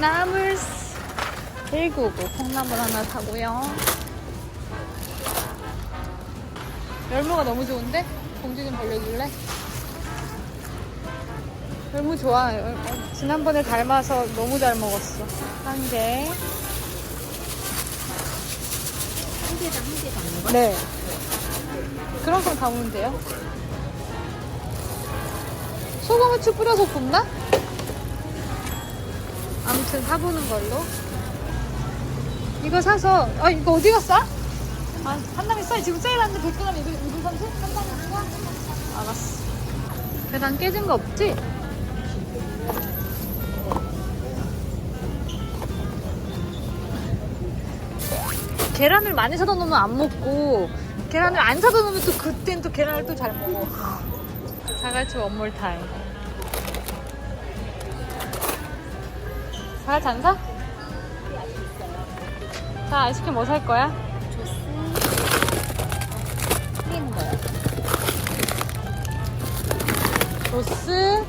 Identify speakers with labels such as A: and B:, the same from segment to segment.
A: 콩나물 199 콩나물 하나 사고요. 열무가 너무 좋은데? 봉지 좀 벌려줄래? 열무 좋아. 열- 어, 지난번에 닮아서 너무 잘 먹었어. 한 개.
B: 한 개당 한개 담는 거?
A: 네. 그런 건 담으면 돼요. 소금 후추 뿌려서 굽나? 아무튼 사보는 걸로. 이거 사서, 아, 이거 어디 갔어? 아, 한남이 싸. 지금 세일하는데 100g 2 2 30? 한남이 싸? 알았어. 계란 깨진 거 없지? 계란을 많이 사다 놓으면 안 먹고 계란을 안 사다 놓으면 또 그땐 또 계란을 또 잘 먹어 자갈치 원몰 타임 자갈치 안 사? 자 아이스크림 뭐 살 거야?
B: 조스. 크림 거요.
A: 로스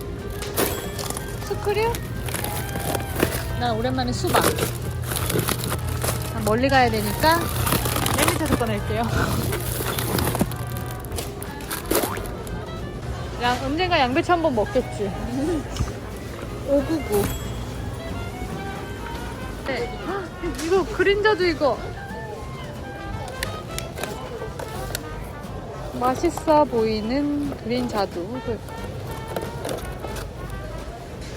A: 스크류 난 오랜만에 수박 난 멀리 가야 되니까 맨 밑에서 꺼낼게요 양, 언젠가 양배추 한 번 먹겠지 599 네. 헉, 이거 그림자도 이거 맛있어 보이는 그린 자두 그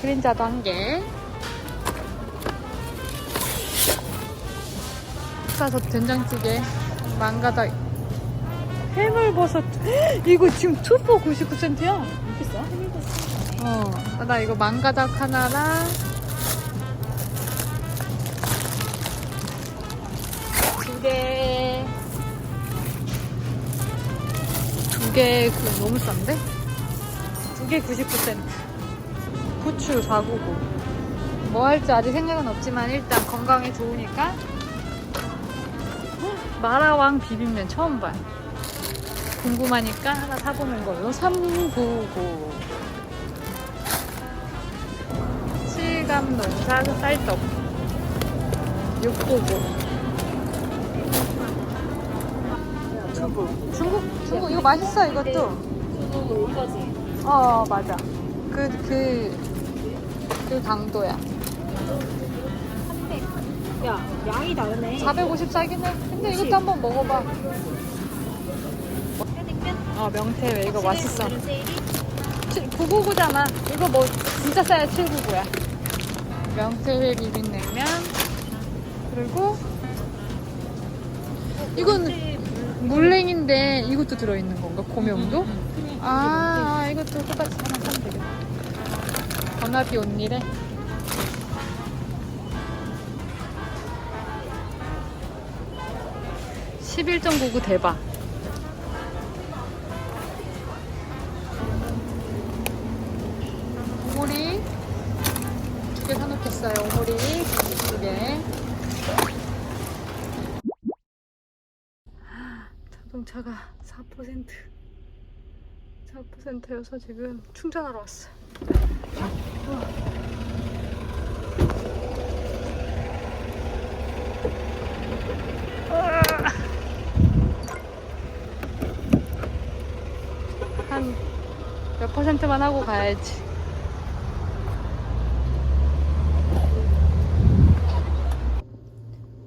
A: 그린자도 한 개. 싸서 된장찌개 망가다 해물버섯 이거 지금 투포 99센트야
B: 비싸?
A: 어, 나 이거 망가닥 하나랑 개. 두 개, 그 너무 싼데? 두 개 99센트. 부추 499. 뭐 할지 아직 생각은 없지만 일단 건강에 좋으니까. 헉, 마라왕 비빔면 처음 봐요. 궁금하니까 하나 사보는 걸로 399. 실감 농사 쌀떡 699 중국 중국 중국 이거 맛있어 이것도
B: 저도 이거지.
A: 어 맞아 그 그 그 강도야
B: 300. 야, 양이 다르네.
A: 450 싸긴 해 근데? 이것도 한번 먹어봐? 어 명태회 이거 맛있어
B: 세일이?
A: 999잖아 이거 뭐 진짜 싸야 799야 명태회 비빔냉면 그리고 이건 물냉인데 이것도 들어있는 건가? 고명도? 아, 아, 이것도 똑같이 하나 사면 되겠다. 전화비 온일에. (11.99) 대박 오모리 두 개 사놓겠어요 오모리 두개 자동차가 4% 4%여서 지금 충전하러 왔어요. 한 몇 퍼센트만 하고 가야지.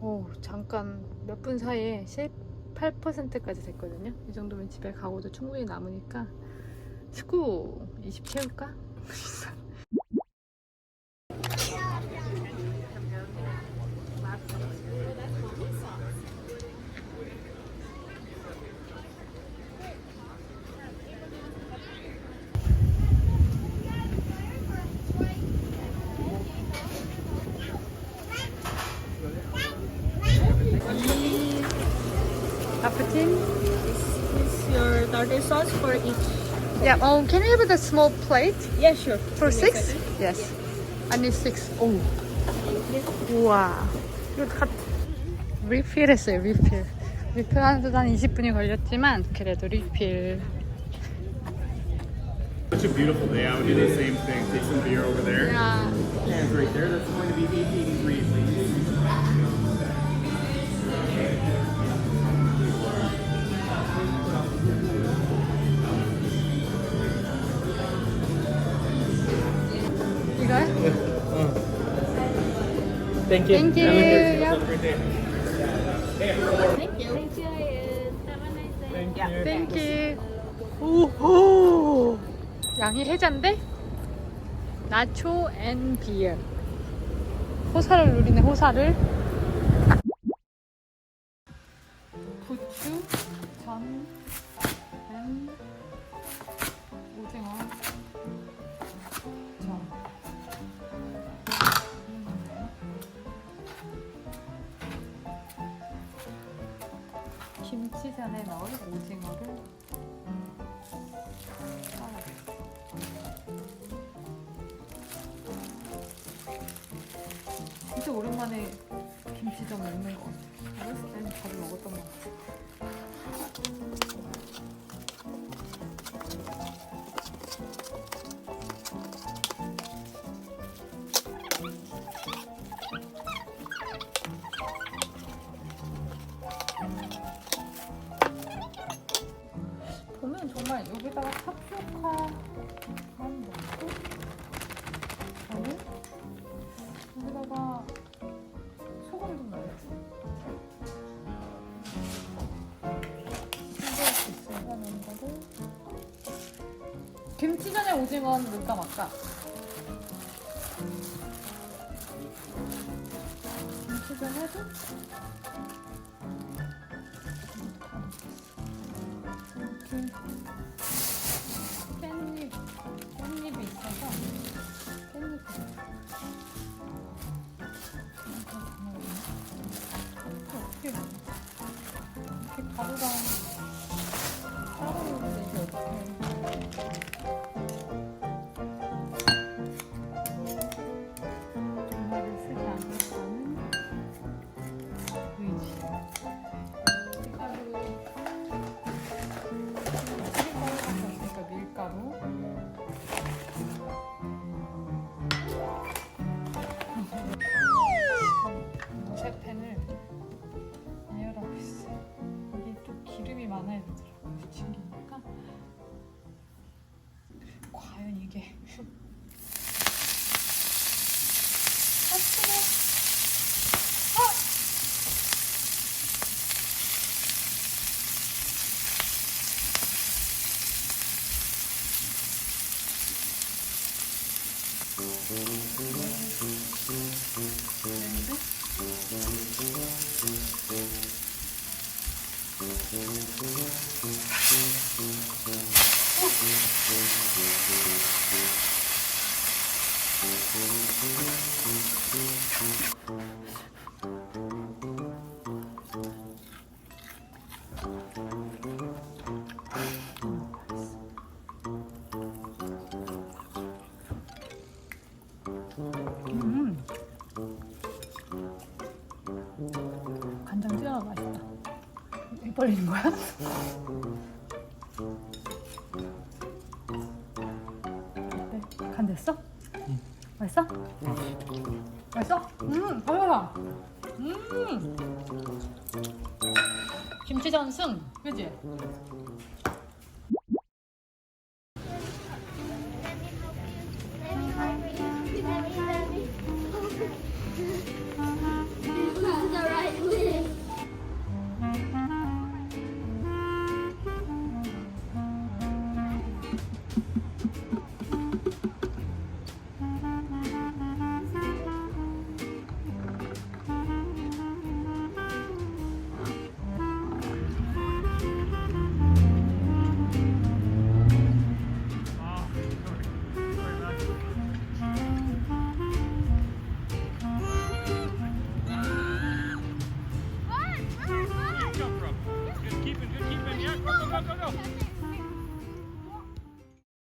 A: 오, 잠깐 몇 분 사이에 18%까지 됐거든요. 이 정도면 집에 가고도 충분히 남으니까 19, 20 채울까? 카푸친?
B: Is your tartar sauce for each?
A: Yeah, um, can you have the small plate
B: Yeah, sure.
A: for six? Yes. I need six. 오. 우와. 이거 다 리필했어요, 리필. 리필 하는데도 한 20분이 걸렸지만 그래도 리필.
C: Such a beautiful day. I would do the same thing. Take some beer over there.
A: 야,
C: Hands right there. That's going to be VP Thank you.
A: Thank you.
C: Have a good- day.
B: Thank you. Thank you. Have a nice day.
C: Thank you.
A: 땡큐. 오호. 양이 해잔데? 나초 앤 비어. 호사를 누리네 호사를. 진짜 오랜만에 김치전 먹는 것 같아. 어렸을 때는 자주 먹었던 것 같아. 김치전에 오징어는 넣을까 말까? 김치전 해도 이 입 벌리는 거야? 어때? 간 됐어? 맛있어? 맛있어? 음, 달라. 음. 김치전 승, 그지?